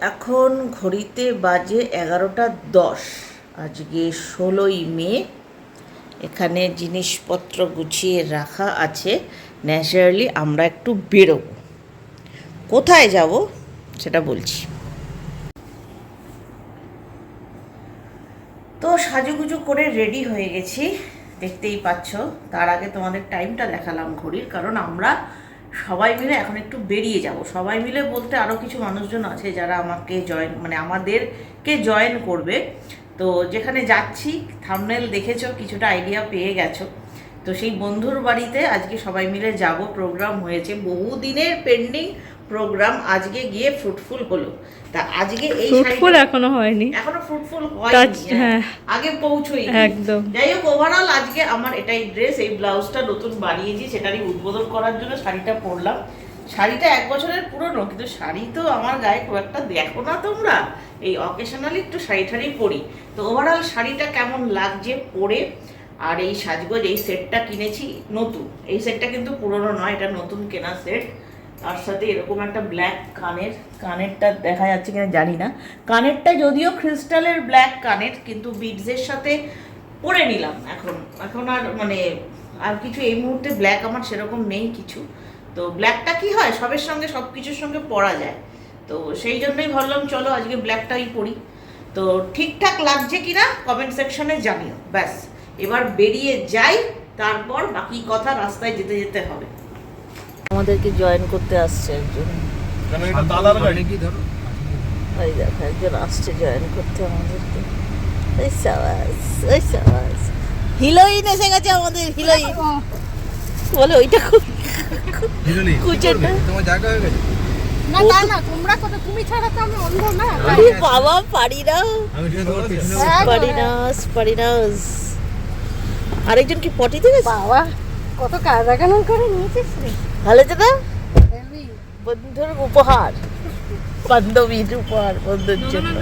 এখন ঘড়িতে বাজে এগারোটা দশ। আজকে ষোলোই মে। এখানে জিনিসপত্র গুছিয়ে রাখা আছে। ন্যাচারালি আমরা একটু বেরোব। কোথায় যাব? সেটা বলছি। তো সাজুগুজু করে রেডি হয়ে গেছি। দেখতেই পাচ্ছ, তার আগে তোমাদের টাইমটা দেখালাম ঘড়ির, কারণ আমরা সবাই মিলে এখন একটু বেরিয়ে যাব। সবাই মিলে বলতে আরও কিছু মানুষজন আছে যারা আমাকে জয়েন মানে আমাদেরকে জয়েন করবে। তো যেখানে যাচ্ছি থামনেল দেখেছ, কিছুটা আইডিয়া পেয়ে গেছো। তো সেই বন্ধুর বাড়িতে আজকে সবাই মিলে যাব। প্রোগ্রাম হয়েছে বহুদিনের পেন্ডিং প্রোগ্রাম আজকে গিয়ে ফ্রুটফুল হলো। তা আজকে এই ফ্রুটফুল এখনও হয়নি। এখনও ফ্রুটফুল হয়নি হ্যাঁ। আগে পৌঁছই একদম। যাই হোক ওভারঅল আজকে আমার এটাই ড্রেস এই ব্লাউজটা নতুন বানিয়েছি সেটারই উদ্বোধন করার জন্য শাড়িটা পরলাম। শাড়িটা এক বছরের পুরনো কিন্তু শাড়ি তো আমার গায়ে খুব একটা দেখো না তোমরা। এই অকেশনালি একটু শাড়ি ঠাড়ি পরি। তো ওভারঅল শাড়িটা কেমন লাগছে পরে? আর এই সাজগোজ এই সেটটা কিনেছি নতুন। এই সেটটা কিন্তু পুরনো নয় এটা নতুন কেনা সেট তার সাথে এরকম একটা ব্ল্যাক কানের, কানেরটা দেখা যাচ্ছে কিনা জানি না। কানেরটা যদিও ক্রিস্টালের ব্ল্যাক কানের, কিন্তু বিডসের সাথে পরে নিলাম এখন। এখন আর মানে আর কিছু এই মুহূর্তে ব্ল্যাক আমার সেরকম নেই কিছু। তো ব্ল্যাকটা কি হয়? সবের সঙ্গে সব কিছুর সঙ্গে পরা যায়। তো সেই জন্যই ভাবলাম, চলো আজকে ব্ল্যাকটাই পরি। তো ঠিকঠাক লাগছে কিনা কমেন্ট সেকশনে জানিও। ব্যাস, এবার বেরিয়ে যাই, তারপর বাকি কথা রাস্তায় যেতে যেতে হবে। আমাদেরকে জয়েন করতে আসছে একজন। ওই দেখো একজন আসছে জয়েন করতে আমাদেরকে। ওই সাবাস ওই সাবাস। হিলোইন এসে গেছে আমাদের হিলোইন বলে ওইটা খুব কুচেটা তোমার জায়গা হয়ে গেছে? না না না তোমরা কত তুমি ছাড়া তো আমি অন্ধ না আরে বাবা পারি না। হ্যাঁ গো, পারি না পারি না। আরেকজন কি পটিতে গেছে? বাবা কত কানুন করে নিয়েছিস রে। ভালো আছে তো বন্ধুর উপহার। বান্ধবীর উপহার বন্ধুর জন্য।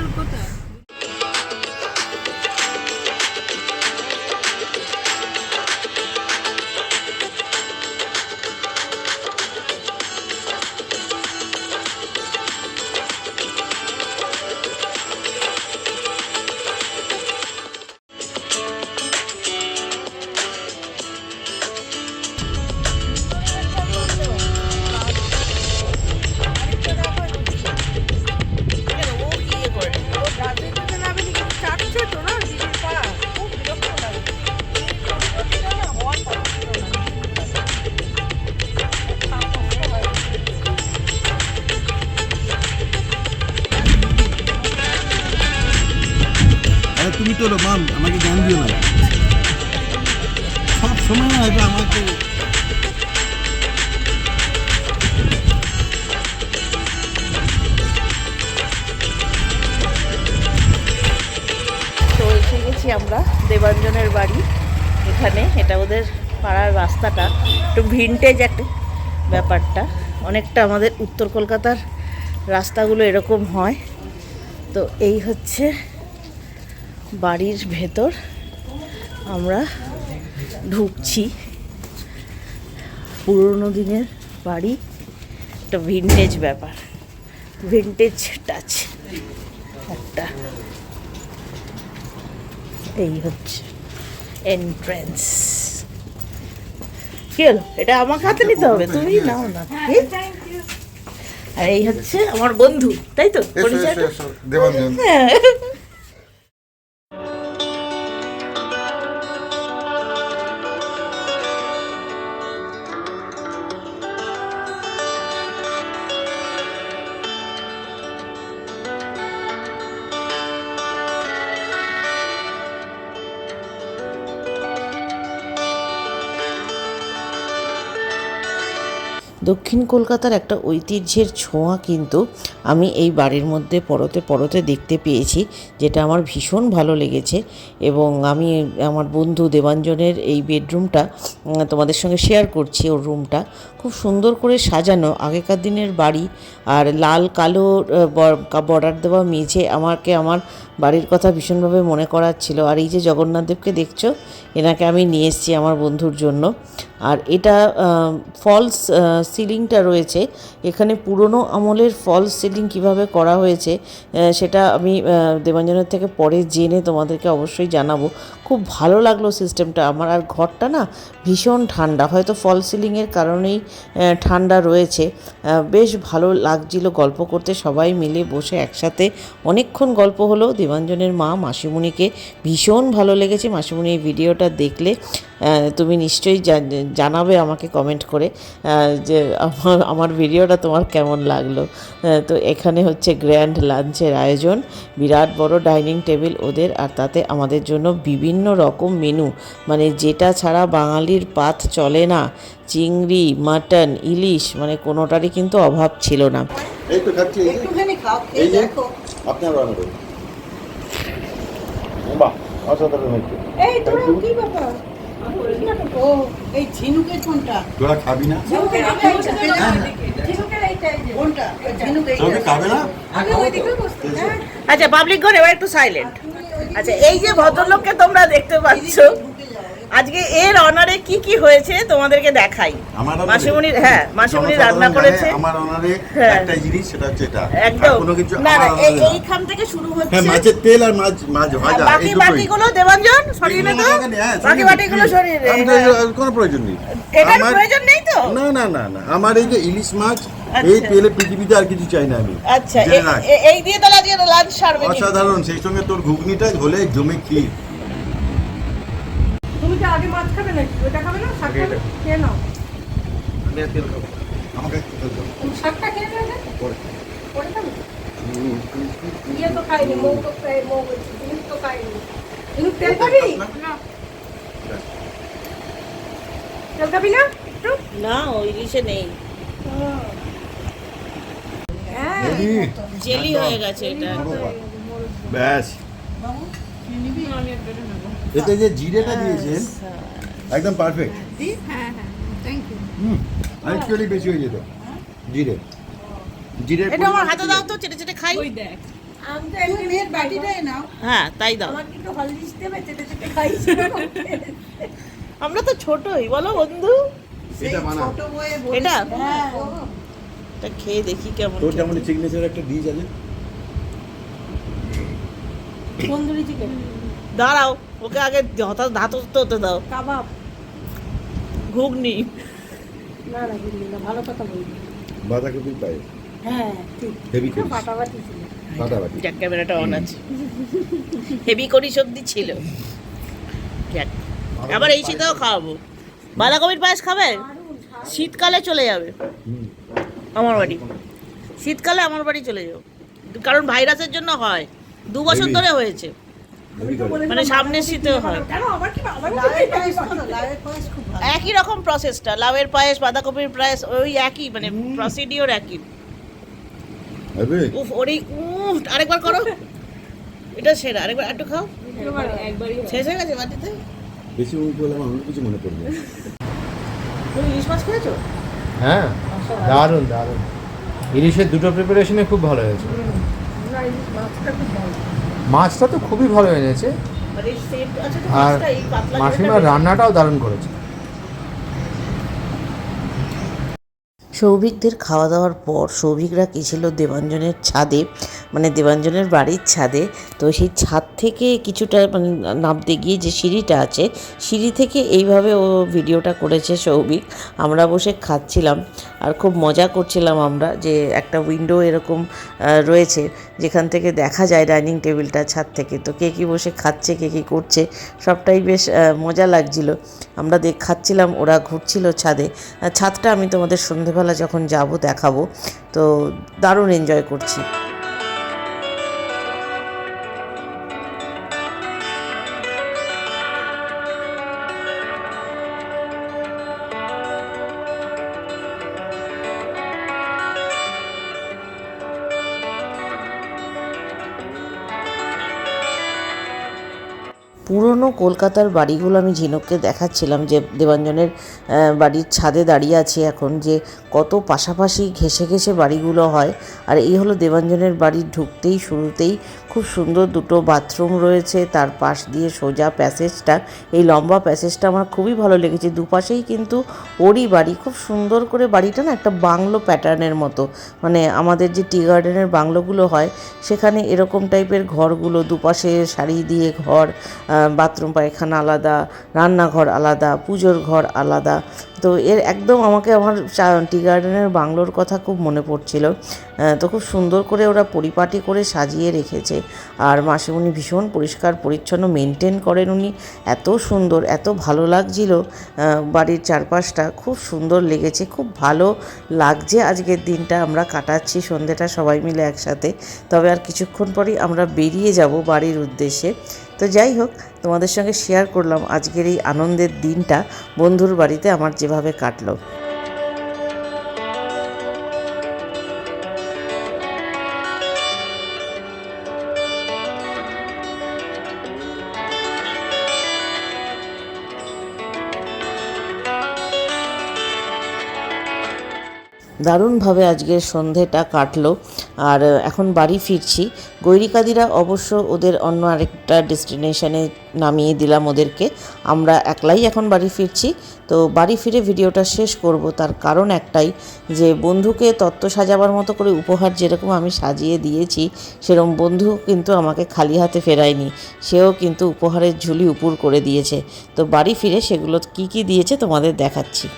তুমি তোলো আমাকে জ্ঞান দিও না। সব সময় হয়তো আমাকে গেছি আমরা দেবাঞ্জনের বাড়ি। এখানে এটা ওদের পাড়ার রাস্তাটা। একটু ভিনটেজ একটা ব্যাপারটা। অনেকটা আমাদের উত্তর কলকাতার রাস্তাগুলো এরকম হয়। তো এই হচ্ছে বাড়ির ভেতর আমরা ঢুকছি। পুরনো দিনের বাড়ি একটা ভিনটেজ ব্যাপার। ভিনটেজ টাচ একটা। এই হচ্ছে এন্ট্রেন্স কি হলো? এটা আমাকে হাতে নিতে হবে? তুমি নাও না। আর এই হচ্ছে আমার বন্ধু তাই তো? পরিচয়টা? দক্ষিণ কলকাতার একটা ঐতিহ্যের ছোঁয়া কিন্তু আমি এই বাড়ির মধ্যে পরতে পরতে দেখতে পেয়েছি, যেটা আমার ভীষণ ভালো লেগেছে এবং আমি আমার বন্ধু দেবাঞ্জনের এই বেডরুমটা তোমাদের সঙ্গে শেয়ার করছি ওর রুমটা। খুব সুন্দর করে সাজানো, আগেকার দিনের বাড়ি আর লাল, কালো বর্ডার দেওয়া মেঝে আমাকে আমার বাড়ির কথা ভীষণভাবে মনে করাচ্ছিল। আর এই যে জগন্নাথদেবকে দেখছ, এনাকে আমি নিয়ে এসেছি আমার বন্ধুর জন্য। আর এটা ফলস সিলিংটা রয়েছে। এখানে পুরনো আমলের ফলস সিলিং কীভাবে করা হয়েছে সেটা আমি দেবাঞ্জনের থেকে পরে জেনে তোমাদেরকে অবশ্যই জানাব। খুব ভালো লাগল সিস্টেমটা আমার আর ঘরটা না ভীষণ ঠান্ডা। হয়তো ফল সিলিংয়ের কারণেই ঠান্ডা রয়েছে। বেশ ভালো লাগছিল গল্প করতে। সবাই মিলে বসে একসাথে অনেকক্ষণ গল্প হলো। দেবাঞ্জনের মা মাসিমণিকে ভীষণ ভালো লেগেছে। মাসিমণি এই ভিডিওটা দেখলে তুমি নিশ্চয়ই জানাবে আমাকে কমেন্ট করে যে আমার আমার ভিডিওটা তোমার কেমন লাগল। তো এখানে হচ্ছে গ্র্যান্ড লাঞ্চের আয়োজন বিরাট বড় ডাইনিং টেবিল ওদের আর তাতে আমাদের জন্য বিভিন্ন রকম মেনু মানে যেটা ছাড়া বাঙালির পাত চলে না চিংড়ি মাটন ইলিশ মানে কোনোটারই কিন্তু অভাব ছিল না। বাহ অসাধারণ হচ্ছে এই তোরা কি ব্যাপার? এই ঝিনুকের কোনটা? তোরা খাবি না? ঝিনুকের এইটা ঝিনুকের খাবে না? হ্যাঁ। আচ্ছা পাবলিক ঘরে এবার একটু সাইলেন্ট আচ্ছা এই যে ভদ্রলোককে তোমরা দেখতে পাচ্ছ আজকে এর অনারে কি কি হয়েছে তোমাদেরকে দেখাই। আমার হ্যাঁ মাসিমণি রান্না করেছে। আমার অনারে হ্যাঁ। একটা জিনিস সেটা হচ্ছে এটা। একদম। কোনো কিছু না না এই- না। এইখান থেকে শুরু হ্যাঁ মাছের তেল আর মাছ মাছ ভাজা বাকি দুটোই। দেবাঞ্জন সরিয়ে নে তো। হ্যাঁ, বাকি বাটিগুলো সরিয়ে নে। হ্যাঁ। কোনো প্রয়োজন নেই। এটার প্রয়োজন নেই তো? না না না না। আমার এই যে ইলিশ মাছ আচ্ছা। এই তেলে পৃথিবীতে আর কিছু চাই না আমি। আচ্ছা এই দিয়ে তাহলে আজকে লাঞ্চ সারবে অসাধারণ সেই সঙ্গে তোর ঘুগনিটা হলে জমে ক্ষীর। কি আগে মাছ খাবে নাকি? ওটা খাবে না? শাক খাবে খেয়ে নাও। আমাকে একটু তেল দাও। তুমি শাকটা খেয়ে নেবে? পরে। পরে খাবে? ইয়ে তো খাইনি মৌ তো খাই মৌ ঝিনুক তো খাইনি। তেল খাবি? না। তেল খাবি না একটু? না ওই ইলিশে নেই। হ্যাঁ। জেলি হয়ে গেছে এটা। ব্যাস। এতে যে জিরেটা দিয়েছেন একদম পারফেক্ট হ্যাঁ হ্যাঁ থ্যাংক ইউ হুম বেশি হয়ে যেত জিরে। জিরে এটা আমার হাতে দাও তো চেটে চেটে খাই। বাটিটাই নাও। হ্যাঁ তাই দাও। আমরা তো ছোটই বলো বন্ধু। এটা এটা? হ্যাঁ খেয়ে দেখি কেমন তোর। যেমন সিগনেচার একটা ডিশ আছে তন্দুরি চিকেন দাঁড়াও ওকে আগে হঠাৎ ধাতস্থ হতে দাও। কাবাব। ঘুগনি। না না ভালো কথা বলবি। বাঁধাকপির পায়ে হ্যাঁ ঠিক। হেভি করিস। ফাটাফাটি ছিল। ফাটাফাটি যাক ক্যামেরাটা অন আছে। হেভি করি সবজি ছিল। যাক আবার এই শীতেও খাওয়াবো। বাঁধাকপির পায়েস খাবে? শীতকালে চলে যাবে। আমার বাড়ি। শীতকালে আমার বাড়ি চলে যাও কারণ ভাইরাসের জন্য হয়। দু বছর ধরে হয়েছে। মানে সামনের শীতেও হয়। একই রকম প্রসেসটা লাউয়ের পায়েস বাঁধাকপির পায়েস ওই একই মানে প্রসিডিওর একই। উফ ওরে উফ আরেকবার করো। এটা সেরা। আরেকবার একটু খাও। শেষ হয়ে গেছে বাটিতে? বেশি মুখ বলে আমার কিছু মনে পড়বে তুমি ইলিশ মাছ খেয়েছো? হ্যাঁ দারুণ দারুণ। ইলিশের দুটো প্রিপারেশনে খুব ভালো হয়েছে। মাছটা তো খুবই ভালো এনেছে। মানে তো আর মাসিমার রান্নাটাও দারুণ করেছে। সৌভিকদের খাওয়া দাওয়ার পর সৌভিকরা গেছিল দেবাঞ্জনের ছাদে? মানে দেবাঞ্জনের বাড়ির ছাদে। তো সেই ছাদ থেকে কিছুটা মানে নামতে গিয়ে যে সিঁড়িটা আছে, সিঁড়ি থেকে এইভাবে ও ভিডিওটা করেছে সৌভিক। আমরা বসে খাচ্ছিলাম আর খুব মজা করছিলাম আমরা যে একটা উইন্ডো এরকম রয়েছে যেখান থেকে দেখা যায় ডাইনিং টেবিলটা ছাদ থেকে। তো কে কী বসে খাচ্ছে, কে কী করছে, সবটাই বেশ মজা লাগছিল। আমরা দেখ খাচ্ছিলাম, ওরা ঘুরছিল ছাদে। ছাদটা আমি তোমাদের সন্ধেবেলা যখন যাব দেখাবো তো দারুণ এনজয় করছি। পুরনো কলকাতার বাড়িগুলো আমি ঝিনুককে দেখাচ্ছিলাম যে দেবাঞ্জনের বাড়ির ছাদে দাঁড়িয়ে আছি এখন, যে কত পাশাপাশি ঘেসে ঘেসে বাড়িগুলো হয়। আর এই হলো দেবাঞ্জনের বাড়ি ঢুকতেই শুরুতেই খুব সুন্দর দুটো বাথরুম রয়েছে, তার পাশ দিয়ে সোজা প্যাসেজটা। এই লম্বা প্যাসেজটা আমার খুবই ভালো লেগেছে। দুপাশেই কিন্তু ওরই বাড়ি, খুব সুন্দর করে বাড়িটা না একটা বাংলো প্যাটার্নের মতো। মানে আমাদের যে টি গার্ডেনের বাংলোগুলো হয়, সেখানে এরকম টাইপের ঘরগুলো, দুপাশে সারি দিয়ে ঘর বাথরুম, পায়খানা আলাদা, রান্নাঘর আলাদা, পুজোর ঘর আলাদা। তো এর একদম আমাকে আমার টি গার্ডেনের বাংলোর কথা খুব মনে পড়ছিল। তো খুব সুন্দর করে ওরা পরিপাটি করে সাজিয়ে রেখেছে। আর মাসিমণি ভীষণ পরিষ্কার, পরিচ্ছন্ন মেনটেন করেন উনি। এত সুন্দর, এত ভালো লাগছিল বাড়ির চারপাশটা। খুব সুন্দর লেগেছে, খুব ভালো লাগছে আজকের দিনটা। আমরা কাটাচ্ছি সন্ধেটা সবাই মিলে একসাথে। তবে আর কিছুক্ষণ পরেই আমরা বেরিয়ে যাব বাড়ির উদ্দেশ্যে। তো যাই হোক, তোমাদের সঙ্গে শেয়ার করলাম আজকের এই আনন্দের দিনটা। বন্ধুর বাড়িতে আমার যেভাবে কাটলো। দারুণভাবে আজকের সন্ধেটা কাটলো। আর এখন বাড়ি ফিরছি। গৈরিকাদিরা অবশ্য ওদের অন্য আরেকটা ডেস্টিনেশনে নামিয়ে দিলাম ওদেরকে। আমরা একলাই এখন বাড়ি ফিরছি। তো বাড়ি ফিরে ভিডিওটা শেষ করব। তার কারণ একটাই যে, বন্ধুকে তত্ত্ব সাজাবার মতো করে উপহার যেরকম আমি সাজিয়ে দিয়েছি সেরকম বন্ধু কিন্তু আমাকে খালি হাতে ফেরায়নি। সেও কিন্তু উপহারের ঝুলি উপুর করে দিয়েছে। তো বাড়ি ফিরে সেগুলো কি কি দিয়েছে তোমাদের দেখাচ্ছি।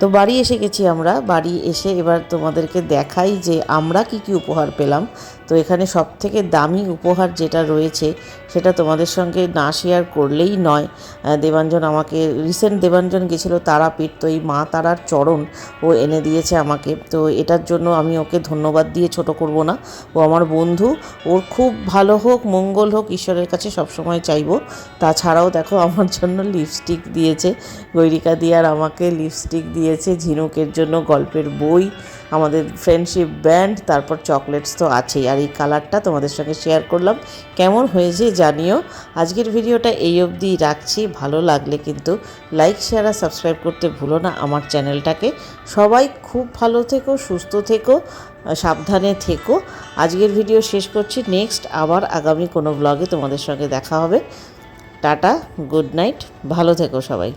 তো বাড়ি এসে গেছি আমরা। বাড়ি এসে এবার তোমাদেরকে দেখাই যে আমরা কি কি উপহার পেলাম। তো এখানে সব থেকে দামি উপহার যেটা রয়েছে, সেটা তোমাদের সঙ্গে না শেয়ার করলেই নয়। দেবাঞ্জন আমাকে রিসেন্ট দেবাঞ্জন গেছিল তারাপীঠ, তো এই মা তারার চরণ ও এনে দিয়েছে আমাকে। তো এটার জন্য আমি ওকে ধন্যবাদ দিয়ে ছোট করব না। ও আমার বন্ধু, ওর খুব ভালো হোক, মঙ্গল হোক, ঈশ্বরের কাছে সবসময় চাইব। তাছাড়াও দেখো, আমার জন্য লিপস্টিক দিয়েছে। গৈরিকা দিয়ার আমাকে লিপস্টিক দিয়েছে ঝিনুকের জন্য গল্পের বই। আমাদের ফ্রেন্ডশিপ ব্যান্ড তারপর চকলেটস তো আছেই। আর এই কালারটা তোমাদের সঙ্গে শেয়ার করলাম। কেমন হয়েছে জানিও। আজকের ভিডিওটা এই অবধি রাখছি। ভালো লাগলে কিন্তু লাইক শেয়ার আর সাবস্ক্রাইব করতে ভুলো না আমার চ্যানেলটাকে। সবাই খুব ভালো থেকো, সুস্থ থেকো, সাবধানে থেকো। আজকের ভিডিও শেষ করছি। নেক্সট আবার আগামী কোনো ব্লগে তোমাদের সঙ্গে দেখা হবে। টাটা গুড নাইট ভালো থেকো সবাই।